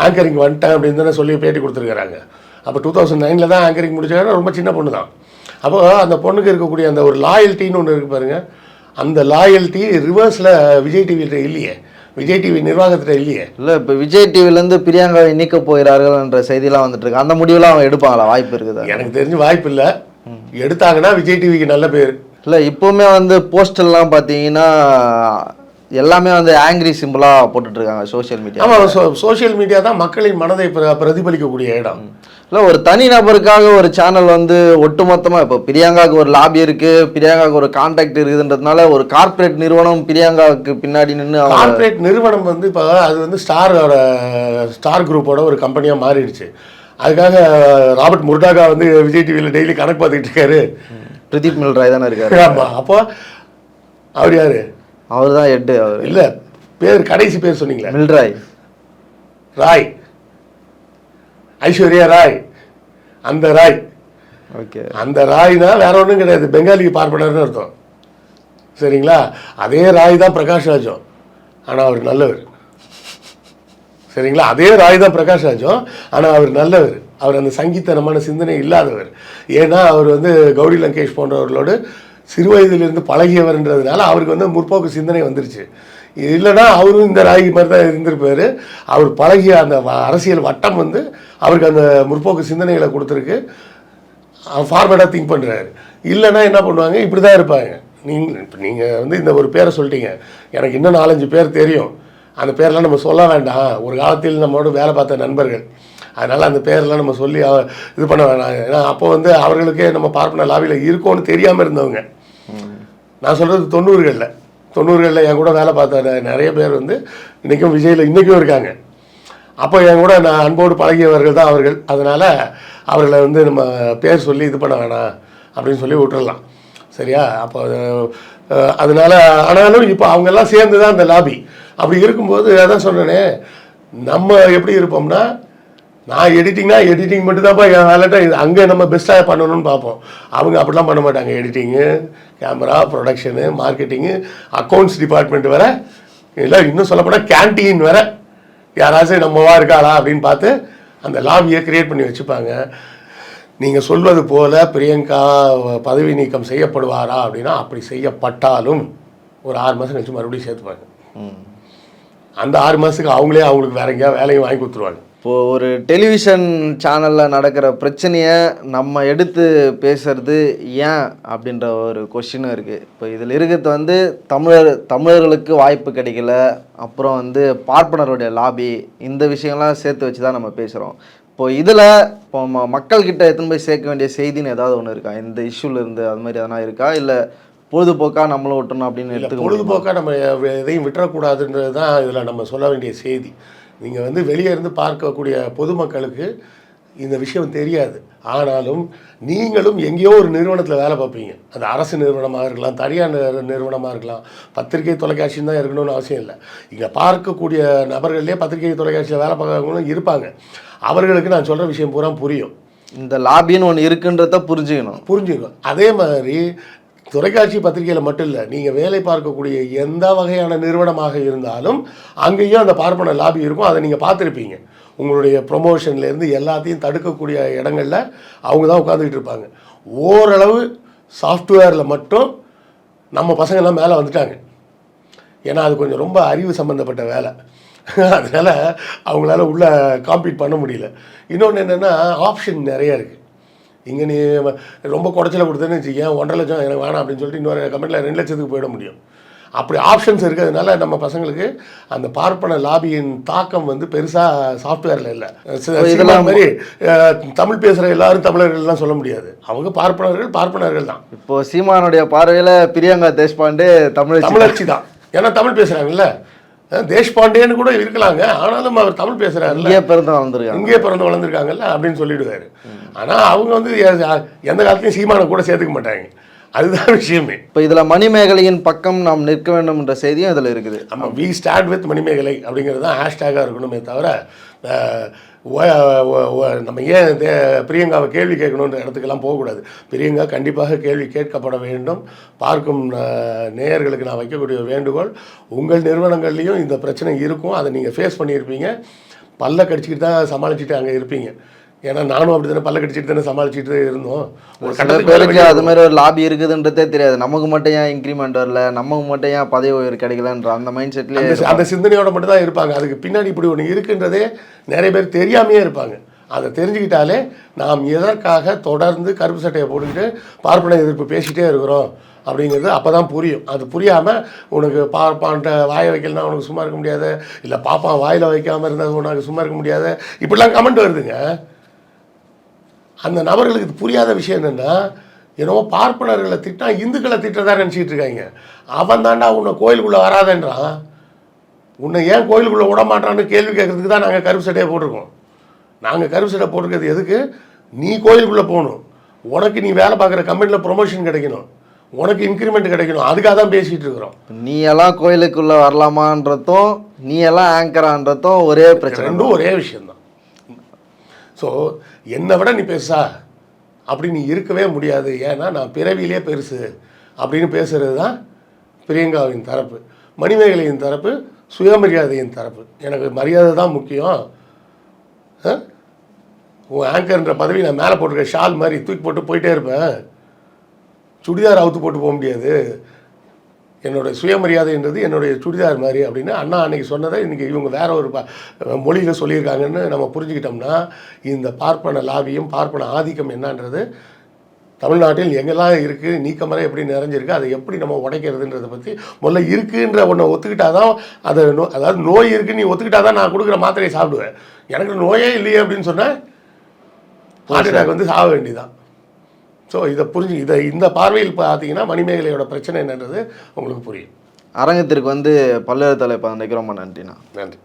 ஆங்கரிங் வந்துட்டேன் அப்படின்னு தானே சொல்லி பேட்டி கொடுத்துருக்குறாங்க. அப்போ டூ தௌசண்ட் நைனில் தான் ஆங்கரிங் முடிச்சாங்க ரொம்ப சின்ன பொண்ணு தான். அப்போ அந்த பொண்ணுக்கு இருக்கக்கூடிய அந்த ஒரு லாயல்ட்டின்னு ஒன்று இருக்கு பாருங்க. அந்த லாயல்ட்டி ரிவர்ஸில் விஜய் டிவியில் இல்லையே. விஜய் டிவி நிர்வாகத்தில் இல்லையே. இல்ல இப்ப விஜய் டிவில இருந்து பிரியங்காவை நீக்க போகிறார்கள் என்ற செய்திலாம் வந்துட்டு இருக்கு. அந்த முடிவுலாம் அவங்க எடுப்பாங்களா? வாய்ப்பு இருக்குதா? எனக்கு தெரிஞ்சு வாய்ப்பு இல்லை. எடுத்தாங்கன்னா விஜய் டிவிக்கு நல்ல பேர். இல்ல இப்பவுமே வந்து போஸ்டர்லாம் பாத்தீங்கன்னா எல்லாமே வந்து ஆங்கிரி சிம்பிளா போட்டுட்டு இருக்காங்க சோஷியல் மீடியா ஆமாம் சோஷியல் மீடியா தான் மக்களின் மனதை பிர- பிரதிபலிக்கக்கூடிய இடம். இல்ல ஒரு தனி நபருக்காக ஒரு சேனல் வந்து ஒட்டுமொத்தமா இப்போ பிரியங்காவுக்கு ஒரு லாபி இருக்கு பிரியங்காவுக்கு ஒரு கான்டாக்ட் இருக்குதுன்றதுனால ஒரு கார்ப்பரேட் நிறுவனம் பிரியங்காவுக்கு பின்னாடி நின்று கார்ப்பரேட் நிறுவனம் வந்து இப்போ அது வந்து ஸ்டாரோட ஸ்டார் குரூப்போட ஒரு கம்பெனியாக மாறிடுச்சு. அதுக்காக ராபர்ட் முர்டாகா வந்து விஜய் டிவியில் டெய்லி கணக்கு பார்த்துக்கிட்டு இருக்காரு. பிரதீப் மில்ராய் தானே இருக்காரு? ஆமாம் அப்போ அவர் யாரு? அவர் தான் ஹெட்டு அவர். இல்லை பேர் கடைசி பேர் சொன்னீங்களே. மில்ராய் ராய். ஐஸ்வர்யா ராய் அந்த ராய். ஓகே. அந்த ராய்னா வேற ஒன்றும் கிடையாது. பெங்காலிக்கு பார்ப்பனர்னு அர்த்தம். சரிங்களா? அதே ராய் தான் பிரகாஷ் ராஜும். ஆனால் அவர் நல்லவர். சரிங்களா? அதே ராய் தான் பிரகாஷ் ராஜும். ஆனால் அவர் நல்லவர். அவர் அந்த சங்கீத்தனமான சிந்தனை இல்லாதவர். ஏன்னா அவர் வந்து கௌரி லங்கேஷ் போன்றவர்களோடு சிறு வயதிலிருந்து பழகியவர்ன்றதுனால அவருக்கு வந்து முற்போக்கு சிந்தனை வந்துருச்சு. இல்லைன்னா அவரும் இந்த ராகி மாதிரி தான் இருந்திருப்பார். அவர் பழகிய அந்த அரசியல் வட்டம் வந்து அவருக்கு அந்த முற்போக்கு சிந்தனைகளை கொடுத்துருக்கு. ஃபார்மேட்டாக திங்க் பண்ணுறாரு இல்லைன்னா என்ன பண்ணுவாங்க? இப்படி தான் இருப்பாங்க. நீங்கள் இப்போ நீங்கள் வந்து இந்த ஒரு பேரை சொல்லிட்டீங்க. எனக்கு இன்னும் நாலஞ்சு பேர் தெரியும். அந்த பேரெலாம் நம்ம சொல்ல வேண்டாம். ஒரு காலத்தில் நம்மளோட வேலை பார்த்த நண்பர்கள். அதனால் அந்த பேரெலாம் நம்ம சொல்லி அவ- இது பண்ண வேணாம். ஏன்னா அப்போ வந்து அவர்களுக்கே நம்ம பார்ப்பன லாபியில் இருக்கோன்னு தெரியாமல் இருந்தவங்க. நான் சொல்கிறது தொண்ணூறுகளில். தொண்ணூறுகளில் என் கூட வேலை பார்த்த நிறைய பேர் வந்து இன்றைக்கும் விஜயில் இன்றைக்கும் இருக்காங்க. அப்போ என் கூட நான் அன்போடு பழகியவர்கள் தான் அவர்கள். அதனால் அவர்களை வந்து நம்ம பேர் சொல்லி இது பண்ண வேணாம் அப்படின்னு சொல்லி விட்டுறலாம். சரியா? அப்போ அதனால் ஆனாலும் இப்போ அவங்கெல்லாம் சேர்ந்து தான் அந்த லாபி அப்படி இருக்கும்போது அதான் சொன்னேனே நம்ம எப்படி இருப்போம்னா நான் எடிட்டிங்னா எடிட்டிங் மட்டும் தான்ப்பா என் வேலைட்டா இது அங்கே நம்ம பெஸ்ட்டாக பண்ணணும்னு பார்ப்போம். அவங்க அப்படிலாம் பண்ண மாட்டாங்க. Editing camera production marketing accounts department வேறு. இல்லை இன்னும் சொல்லப்போனால் கேன்டீன் வேறு. யாராச்சும் நம்மவா இருக்காளா அப்படின்னு பார்த்து அந்த லாபியை கிரியேட் பண்ணி வச்சுப்பாங்க. நீங்கள் சொல்வது போல பிரியங்கா பதவி நீக்கம் செய்யப்படுவாரா அப்படின்னா அப்படி செய்யப்பட்டாலும் ஒரு ஆறு மாதம் கழிச்சு மறுபடியும் சேர்த்துப்பாங்க. அந்த ஆறு மாதத்துக்கு அவங்களே அவங்களுக்கு வேற எங்கேயா வேலையும் வாங்கி கொடுத்துருவாங்க. இப்போ ஒரு டெலிவிஷன் சேனல்ல நடக்கிற பிரச்சனையை நம்ம எடுத்து பேசுறது ஏன் அப்படின்ற ஒரு கொஷினும் இருக்கு. இப்போ இதில் இருக்கிறது வந்து தமிழர் தமிழர்களுக்கு வாய்ப்பு கிடைக்கல. அப்புறம் வந்து பார்ப்பனருடைய லாபி இந்த விஷயம்லாம் சேர்த்து வச்சு தான் நம்ம பேசுகிறோம் இப்போ இதில் இப்போ ம மக்கள்கிட்ட எத்தனை போய் சேர்க்க வேண்டிய செய்தின்னு ஏதாவது ஒன்று இருக்கா? இந்த இஷ்யூல இருந்து அது மாதிரி எதனா இருக்கா? இல்லை பொழுதுபோக்கா நம்மளும் விட்டணும் அப்படின்னு எடுத்துக்க பொழுதுபோக்காக நம்ம எதையும் விட்டுறக்கூடாதுன்றது தான் இதில் நம்ம சொல்ல வேண்டிய செய்தி. நீங்கள் வந்து வெளியே இருந்து பார்க்கக்கூடிய பொதுமக்களுக்கு இந்த விஷயம் தெரியாது. ஆனாலும் நீங்களும் எங்கேயோ ஒரு நிறுவனத்தில் வேலை பார்ப்பீங்க. அது அரசு நிறுவனமாக இருக்கலாம் தனியார் நிறு- நிறுவனமாக இருக்கலாம். பத்திரிகை தொலைக்காட்சின்னு தான் இருக்கணும்னு அவசியம் இல்லை. இங்கே பார்க்கக்கூடிய நபர்கள்லேயே பத்திரிகை தொலைக்காட்சியில் வேலை பார்க்கறவங்களும் இருப்பாங்க. அவர்களுக்கு நான் சொல்கிற விஷயம் பூரா புரியும். இந்த லாபின்னு ஒன்று இருக்குன்றத புரிஞ்சுக்கணும். புரிஞ்சுக்கும் அதே மாதிரி தொலைக்காட்சி பத்திரிகையில் மட்டும் இல்லை நீங்கள் வேலை பார்க்கக்கூடிய எந்த வகையான நிறுவனமாக இருந்தாலும் அங்கேயும் அந்த பார்ப்பன லாபி இருக்கும். அதை நீங்கள் பார்த்துருப்பீங்க. உங்களுடைய ப்ரொமோஷன்லேருந்து எல்லாத்தையும் தடுக்கக்கூடிய இடங்களில் அவங்க தான் உட்காந்துக்கிட்டு இருப்பாங்க. ஓரளவு சாஃப்ட்வேரில் மட்டும் நம்ம பசங்கள்லாம் மேலே வந்துட்டாங்க. ஏன்னா அது கொஞ்சம் ரொம்ப அறிவு சம்மந்தப்பட்ட வேலை. அதனால் அவங்களால உள்ளே காம்பீட் பண்ண முடியல. இன்னொன்று என்னென்னா ஆப்ஷன் நிறைய இருக்குது இங்கே நீ ரொம்ப குடைச்சல கொடுத்தேன்னு வச்சுக்கேன் ஒன்றரை லட்சம் எனக்கு வேணாம் அப்படின்னு சொல்லிட்டு இன்னொரு கமெண்ட்டில் ரெண்டு லட்சத்துக்கு போயிட முடியும். அப்படி ஆப்ஷன்ஸ் இருக்கிறதுனால நம்ம பசங்களுக்கு அந்த பார்ப்பன லாபியின் தாக்கம் வந்து பெருசாக சாஃப்ட்வேரில் இல்லை. இதெல்லாம் மாதிரி தமிழ் பேசுகிற எல்லாரும் தமிழர்கள்லாம் சொல்ல முடியாது. அவங்க பார்ப்பனர்கள் பார்ப்பனர்கள் தான். இப்போ சீமானுடைய பார்வையில பிரியங்கா தேஷ்பாண்டே தமிழ் தமிழர்ச்சி தான். ஏன்னா தமிழ் பேசுகிறாங்கல்ல தேஷ்பாண்டேன்னு கூட இருக்கலாங்க. ஆனாலும் அவர் தமிழ் பேசுகிறாருல்ல இங்கே பிறந்து வளர்ந்துருக்காங்க. இங்கே பிறந்து வளர்ந்துருக்காங்கல்ல அப்படின்னு சொல்லிடுவாரு. ஆனால் அவங்க வந்து எந்த காலத்தையும் சீமானை கூட சேர்த்துக்க மாட்டாங்க. அதுதான் விஷயமே. இப்போ இதுல மணிமேகலையின் பக்கம் நாம் நிற்க வேண்டும் என்ற செய்தியும் இதுல இருக்குது. நம்ம வி ஸ்டார்ட் வித் மணிமேகலை அப்படிங்கிறது தான் ஹேஷ்டேக்காக இருக்கணுமே தவிர நம்ம ஏன் தே- பிரியங்காவை கேள்வி கேட்கணுன்ற இடத்துக்கெல்லாம் போகக்கூடாது. பிரியங்கா கண்டிப்பாக கேள்வி கேட்கப்பட வேண்டும். பார்க்கும் நேயர்களுக்கு நான் வைக்கக்கூடிய வேண்டுகோள் உங்கள் நிறுவனங்கள்லேயும் இந்த பிரச்சனை இருக்கும். அதை நீங்கள் ஃபேஸ் பண்ணியிருப்பீங்க. பல்ல கடிச்சிக்கிட்டு தான் சமாளிச்சுட்டு அங்கே இருப்பீங்க. ஏன்னா நானும் அப்படி தானே பல்ல கடிச்சிட்டு தானே சமாளிச்சுட்டு இருந்தோம். ஒரு பேருக்கு அது மாதிரி ஒரு லாபி இருக்குதுன்றதே தெரியாது. நமக்கு மட்டும் ஏன் இன்க்ரிமெண்ட் வரல? நமக்கு மட்டும் ஏன் பதவி உயர் கிடைக்கலன்ற அந்த மைண்ட் செட்லேயே அந்த சிந்தனையோட மட்டும் தான் இருப்பாங்க. அதுக்கு பின்னாடி இப்படி ஒன்று இருக்குன்றதே நிறைய பேர் தெரியாமையே இருப்பாங்க. அதை தெரிஞ்சுக்கிட்டாலே நாம் எதற்காக தொடர்ந்து கருப்பு சட்டையை போட்டுக்கிட்டு பார்ப்பன எதிர்ப்பு பேசிட்டே இருக்கிறோம் அப்படிங்கிறது அப்போ தான் புரியும். அது புரியாமல் உனக்கு பார்ப்பான்ட்ட வாயை வைக்கலனா உனக்கு சும்மா இருக்க முடியாது. இல்லை பாப்பான் வாயில் வைக்காமல் இருந்தால் உனக்கு சும்மா இருக்க முடியாது. இப்படிலாம் கமெண்ட் வருதுங்க. அந்த நபர்களுக்கு இது புரியாத விஷயம் என்னென்னா என்னவோ பார்ப்பனர்களை திட்டா இந்துக்களை திட்டதான் நினச்சிட்டு இருக்காங்க. அவன் தாண்டா உன்னை கோயிலுக்குள்ளே வராதேன்றான். உன்னை ஏன் கோயிலுக்குள்ளே விட மாட்டான்னு கேள்வி கேட்கறதுக்கு தான் நாங்கள் கருப்பு சட்டையை போட்டிருக்கோம். நாங்கள் கருப்பு சட்டை போட்டிருக்கிறது எதுக்கு? நீ கோயிலுக்குள்ளே போகணும். உனக்கு நீ வேலை பார்க்குற கம்பெனியில் ப்ரொமோஷன் கிடைக்கணும். உனக்கு இன்க்ரிமெண்ட் கிடைக்கணும். அதுக்காக தான் பேசிகிட்டு இருக்கிறோம். நீ எல்லாம் கோயிலுக்குள்ள வரலாமான்றதும் நீ எல்லாம் ஆங்கரான்றதும் ஒரே பிரச்சனை. ரெண்டும் ஒரே விஷயம்தான். ஸோ என்னை விட நீ பெருசா? அப்படி நீ இருக்கவே முடியாது. ஏன்னா நான் பிறவியிலே பெருசு. அப்படின்னு பேசுகிறது தான் பிரியங்காவின் தரப்பு. மணிமேகலையின் தரப்பு சுயமரியாதையின் தரப்பு. எனக்கு மரியாதை தான் முக்கியம். ஆ? உன் ஆங்கர்ன்ற பதவி நான் மேலே போட்டிருக்க ஷால் மாதிரி தூக்கி போட்டு போயிட்டே இருப்பேன். சுடிதார் அவுத்து போட்டு போக முடியாது. என்னுடைய சுயமரியாதைன்றது என்னுடைய சுடிதார் மாதிரி அப்படின்னு அண்ணா அன்னைக்கு சொன்னதை இன்றைக்கி இவங்க வேற ஒரு மொழியில் சொல்லியிருக்காங்கன்னு நம்ம புரிஞ்சுக்கிட்டோம்னா இந்த பார்ப்பன லாபியம் பார்ப்பன ஆதிக்கம் என்னன்றது தமிழ்நாட்டில் எங்கெல்லாம் இருக்குது நீக்கமரம் எப்படி நிறைஞ்சிருக்கு அதை எப்படி நம்ம உடைக்கிறதுன்றதை பற்றி முதல்ல இருக்குன்ற ஒன்றை ஒத்துக்கிட்டாதான் அதை நோ அதாவது நோய் இருக்குன்னு நீ ஒத்துக்கிட்டாதான் நான் கொடுக்குற மாத்திரையை சாப்பிடுவேன். எனக்கு நோயே இல்லையே அப்படின்னு சொன்னேன் ஹார்ட் அட்டாக் வந்து சாக வேண்டியதான் ஸோ இதை புரிஞ்சு இதை இந்த பார்வையில் பார்த்தீங்கன்னா மணிமேகலையோட பிரச்சனை என்னன்றது உங்களுக்கு புரியும். அரங்கத்திற்கு வந்து பல்வேறு தலைப்பு அன்றைக்கு ரொம்ப நன்றிண்ணா. நன்றி.